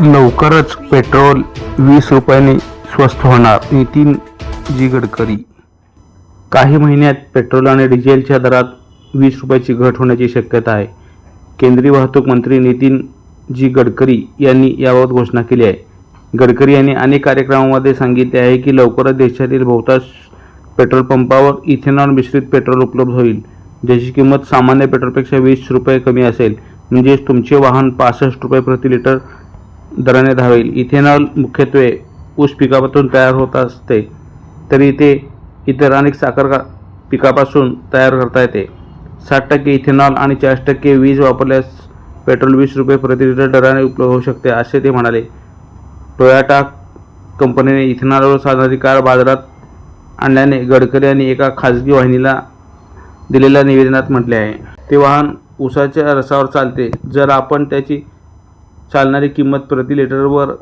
लवकरच पेट्रोल वीस रुपयांनी स्वस्त होणार नितीन जी गडकरी काही महिन्यात पेट्रोल आणि डिझेलच्या दरात वीस रुपयाची घट होण्याची शक्यता आहे. केंद्रीय वाहतूक मंत्री नितीन जी गडकरी यांनी याबाबत घोषणा केली आहे. गडकरी यांनी अनेक कार्यक्रमामध्ये सांगितले आहे की लवकरच देशातील बहुतांश पेट्रोल पंपावर इथेनॉल मिश्रित पेट्रोल उपलब्ध होईल ज्याची किंमत सामान्य पेट्रोलपेक्षा वीस रुपये कमी असेल. म्हणजेच तुमचे वाहन पासष्ट रुपये प्रति लिटर दराने धावेल. इथेनॉल मुख्यत्वे ऊस पिकापासून तयार होत असते तरी ते इतर अनेक साखर का- पिकापासून तयार करता येते. साठ टक्के इथेनॉल आणि चाळीस टक्के वीज वापरल्यास पेट्रोल वीस रुपये प्रति लिटर दराने उपलब्ध होऊ शकते असे ते म्हणाले. टोयोटा कंपनीने इथेनॉलवर चालणारी कार बाजारात आणल्याने गडकरी यांनी एका खाजगी वाहिनीला दिलेल्या निवेदनात म्हटले आहे. ते वाहन उसाच्या रसावर चालते. जर आपण त्याची चालणारी किंमत प्रति लिटरवर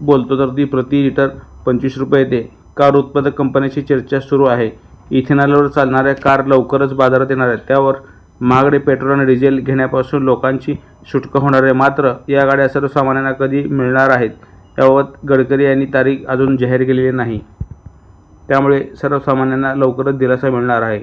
बोलतो तर ती प्रति लिटर पंचवीस रुपये येते. कार उत्पादक कंपन्यांशी चर्चा सुरू आहे. इथेनॉलवर चालणाऱ्या कार लवकरच बाजारात येणार आहेत. त्यावर महागडे पेट्रोल आणि डिझेल घेण्यापासून लोकांची सुटका होणार आहे. मात्र या गाड्या सर्वसामान्यांना कधी मिळणार आहेत याबाबत गडकरी यांनी तारीख अजून जाहीर केलेली नाही. त्यामुळे सर्वसामान्यांना लवकरच दिलासा मिळणार आहे.